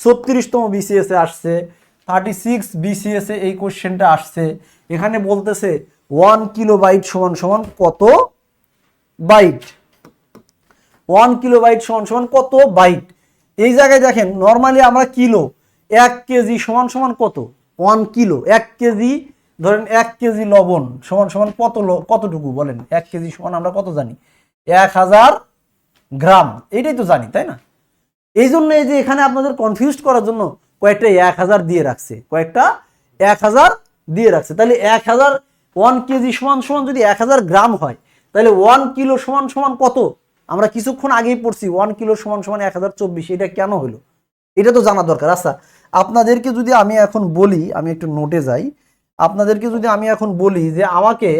ছত্রিশতম BCS আসছে thirty six BCS এই কোশ্চেনটা আসছে। এখানে বলতেছে ওয়ান কিলো বাইট সমান সমান কত বাইট ওয়ান কিলো বাইট সমান সমান কত বাইট এই জায়গায় দেখেন নর্মালি আমরা কিলো এক কেজি সমান সমান কত? ওয়ান কিলো এক কেজি, ধরেন এক কেজি লবণ সমান সমান কত কতটুকু বলেন? এক কেজি সমান আমরা কত জানি? এক হাজার গ্রাম, এটাই তো জানি, তাই না? এই জন্য এই যে এখানে আপনাদের কনফিউজ করার জন্য কয়েকটা এক হাজার দিয়ে রাখছে। কয়েকটা এক হাজার দিয়ে রাখছে। তাহলে এক হাজার ওয়ান কেজি সমান সমান যদি এক হাজার গ্রাম হয়, তাহলে ওয়ান কিলো সমান সমান কত? আমরা কিছুক্ষণ আগেই পড়ছি ওয়ান কিলো সমান সমান এক হাজার চব্বিশ, এটা কেন হলো? এটা তো জানা দরকার। আচ্ছা আপনাদেরকে যদি আমি এখন বলি, আমি একটু নোটে যাই। আপনাদেরকে যদি আমি এখন বলি যে আমাকে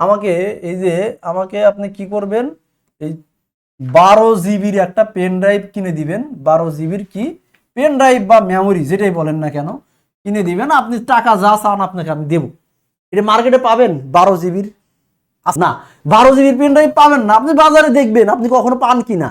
আমাকে এই যে, আমাকে আপনি কি করবেন? এই বারো জিবির একটা পেন ড্রাইভ কিনে দিবেন। বারো জিবির কি? পেন ড্রাইভ বা মেমোরি যেটাই বলেন না কেন, কিনে দিবেন। আপনি টাকা যা চান আপনাকে আমি দেবো। এটা মার্কেটে পাবেন বারো জিবির। না, বারো জিবির পেন ড্রাইভ পাবেন না। আপনি বাজারে দেখবেন, আপনি কখনো পান কি না?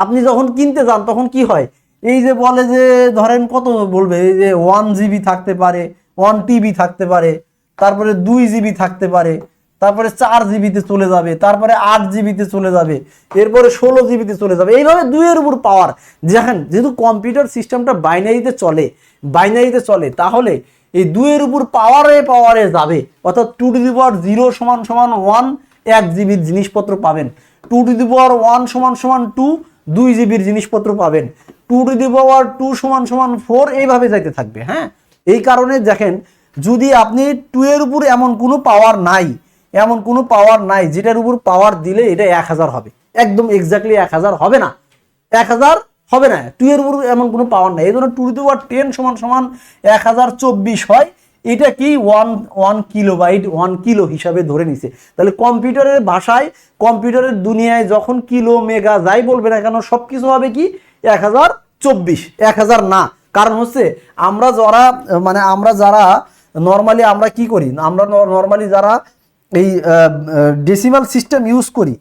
আপনি যখন কিনতে যান, তখন কি হয়? এই যে বলে যে, ধরেন কত বলবে? এই যে ওয়ান জিবি থাকতে পারে ওয়ান টিবি থাকতে পারে, তারপরে দুই জিবি থাকতে পারে। তারপরে চার জিবিতে চলে যাবে, তারপরে আট জিবিতে চলে যাবে, এরপরে ষোলো জিবিতে চলে যাবে। এইভাবে দুইয়ের উপর পাওয়ার দেখেন, যেহেতু কম্পিউটার সিস্টেমটা বাইনারিতে চলে বাইনারিতে চলে, তাহলে এই দুইয়ের উপর পাওয়ারে পাওয়ারে যাবে। অর্থাৎ two to the power zero সমান সমান ওয়ান এক জিবির জিনিসপত্র পাবেন। Two to the power one সমান সমান টু দুই জিবির জিনিসপত্র পাবেন। Two to the power two সমান সমান ফোর এইভাবে যাইতে থাকবে হ্যাঁ? এই কারণে দেখেন, যদি আপনি টু এর উপর এমন কোনো পাওয়ার নাই এমন কোনো পাওয়ার নাই যেটার উপর পাওয়ার দিলে এটা এক হাজার হবে। একদম এক্স্যাক্টলি এক হাজার হবে না। এক হাজার হবে না। টু এর উপর এমন কোনো পাওয়ার নাই। এই জন্য টু টু পাওয়ার টেন সমান সমান এক হাজার চব্বিশ হয়। এটা কি one one kilobyte one kilo হিসাবে ধরে নিছে। তাহলে কম্পিউটারের ভাষায় কম্পিউটারের দুনিয়ায় যখন কিলো মেগা যাই বলবে না কেন সব কিছু হবে কি? এক হাজার চব্বিশ। এক হাজার না। কারণ হচ্ছে আমরা যারা মানে আমরা যারা নর্মালি আমরা কি করি? আমরা নর্মালি যারা এই ডেসিমাল সিস্টেম ইউজ করি,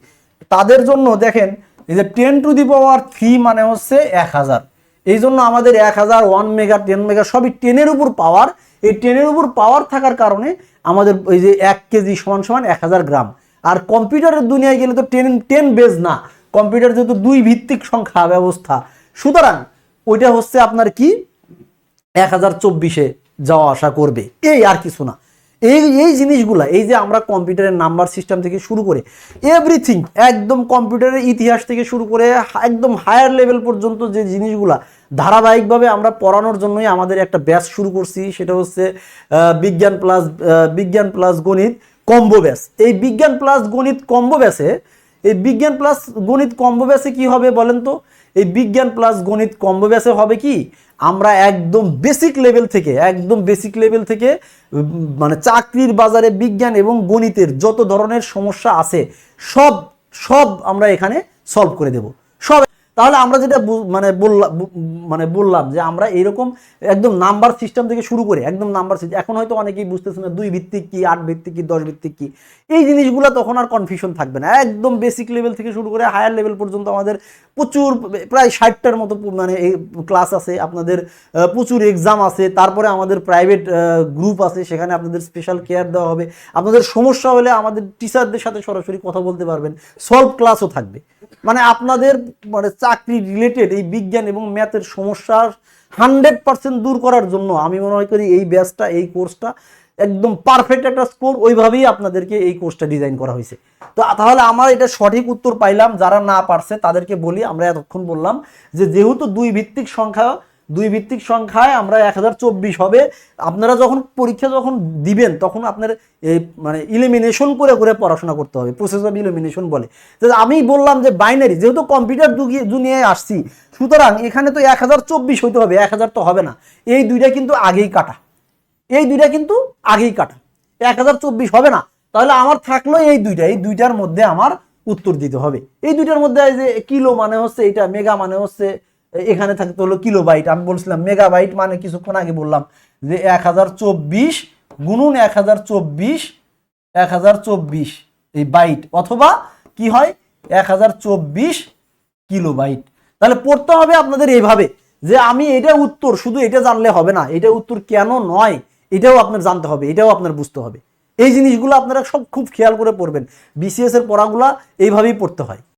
তাদের জন্য দেখেন, এই যে ten to the power three মানে হচ্ছে এক হাজার। এই জন্য আমাদের এক হাজার ওয়ান মেগা টেন মেগা সবই টেনের উপর পাওয়ার এই টেনের উপর পাওয়ার থাকার কারণে আমাদের এই যে এক কেজি সমান সমান এক হাজার গ্রাম। আর কম্পিউটারের দুনিয়ায় গেলে তো টেন টেন বেজ না। কম্পিউটার যেহেতু দুই ভিত্তিক সংখ্যা ব্যবস্থা। সুতরাং ওইটা হচ্ছে আপনার কি? এক হাজার চব্বিশে যাওয়া আসা করবে। এই আর কিছু না। এই এই জিনিসগুলা, এই যে আমরা কম্পিউটারের নাম্বার সিস্টেম থেকে শুরু করে এভরিথিং একদম কম্পিউটারের ইতিহাস থেকে শুরু করে একদম হায়ার লেভেল পর্যন্ত যে জিনিসগুলা ধারাবাহিকভাবে আমরা পড়ানোর জন্যই আমাদের একটা ব্যাচ শুরু করছি, সেটা হচ্ছে বিজ্ঞান প্লাস বিজ্ঞান প্লাস গণিত কম্বো ব্যাচ এই বিজ্ঞান প্লাস গণিত কম্বো ব্যাচে এই বিজ্ঞান প্লাস গণিত কম্বো ব্যাচে কি হবে বলেন তো? এই বিজ্ঞান প্লাস গণিত কম্বো ব্যাচে হবে কি? আমরা একদম বেসিক লেভেল থেকে, একদম বেসিক লেভেল থেকে মানে চাকরির বাজারে বিজ্ঞান এবং গণিতের যত ধরনের সমস্যা আছে, সব সব আমরা এখানে সলভ করে দেব। সব, তাহলে আমরা যেটা মানে বললাম মানে বললাম যে আমরা এরকম একদম নাম্বার সিস্টেম থেকে শুরু করে, একদম নাম্বার সিস্টেম এখন হয়তো অনেকেই বুঝতেছে না, দুই ভিত্তিক কি, আট ভিত্তিক কি, দশ ভিত্তিক কি। এই জিনিসগুলো তখন আর কনফিউশন থাকবে না। একদম বেসিক লেভেল থেকে শুরু করে হায়ার লেভেল পর্যন্ত আমাদের প্রচুর, প্রায় ষাটটার মতো মানে ক্লাস আছে, আপনাদের প্রচুর এক্সাম আছে, তারপরে আমাদের প্রাইভেট গ্রুপ আছে, সেখানে আপনাদের স্পেশাল কেয়ার দেওয়া হবে। আপনাদের সমস্যা হলে আমাদের টিচারদের সাথে সরাসরি কথা বলতে পারবেন সলভ ক্লাসও থাকবে। মানে আপনাদের মানে চাকরি রিলেটেড এই বিজ্ঞান এবং ম্যাথের সমস্যার হান্ড্রেড পার্সেন্ট দূর করার জন্য আমি মনে করি এই ব্যাচটা এই কোর্সটা একদম পারফেক্ট একটা স্কোর ওইভাবেই আপনাদেরকে এই কোর্সটা ডিজাইন করা হয়েছে। তো তাহলে আমার এটা সঠিক উত্তর পাইলাম, যারা না পারছে তাদেরকে বলি, আমরা এতক্ষণ বললাম যে যেহেতু দুই ভিত্তিক সংখ্যা, দুই ভিত্তিক সংখ্যায় আমরা এক হাজার চব্বিশ হবে, আপনারা যখন পরীক্ষা যখন দিবেন, তখন আপনার এই মানে ইলিমিনেশন করে করে পড়াশোনা করতে হবে প্রসেস অফ ইলিমিনেশন বলে। তো আমি বললাম যে বাইনারি যেহেতু কম্পিউটার দুনিয়ায় আসছি, সুতরাং এখানে তো এক হাজার চব্বিশ হইতে হবে, এক হাজার তো হবে না। এই দুইটা কিন্তু আগেই কাটা। এই দুইটা কিন্তু আগেই কাটা। এক হাজার চব্বিশ হবে না। তাহলে আমার থাকল এই দুইটা। এই দুইটার মধ্যে আমার উত্তর দিতে হবে। এই দুইটার মধ্যে যে কিলো মানে হচ্ছে এটা, মেগা মানে হচ্ছে এখানে থাকতে হলো কিলো বাইট আমি বলছিলাম মেগা বাইট মানে কিছুক্ষণ আগে বললাম যে এক হাজার চব্বিশ গুনুন এক হাজার চব্বিশ এক হাজার চব্বিশ এই বাইট। অথবা কি হয়? এক হাজার চব্বিশ কিলো বাইট তাহলে পড়তে হবে আপনাদের এইভাবে যে আমি এটা উত্তর, শুধু এটা জানলে হবে না। এটা উত্তর কেন নয়? এটাও আপনার জানতে হবে, এটাও আপনার বুঝতে হবে। এই জিনিসগুলো আপনারা সব খুব খেয়াল করে পড়বেন। বিসিএস এর পড়াগুলা এইভাবেই পড়তে হয়।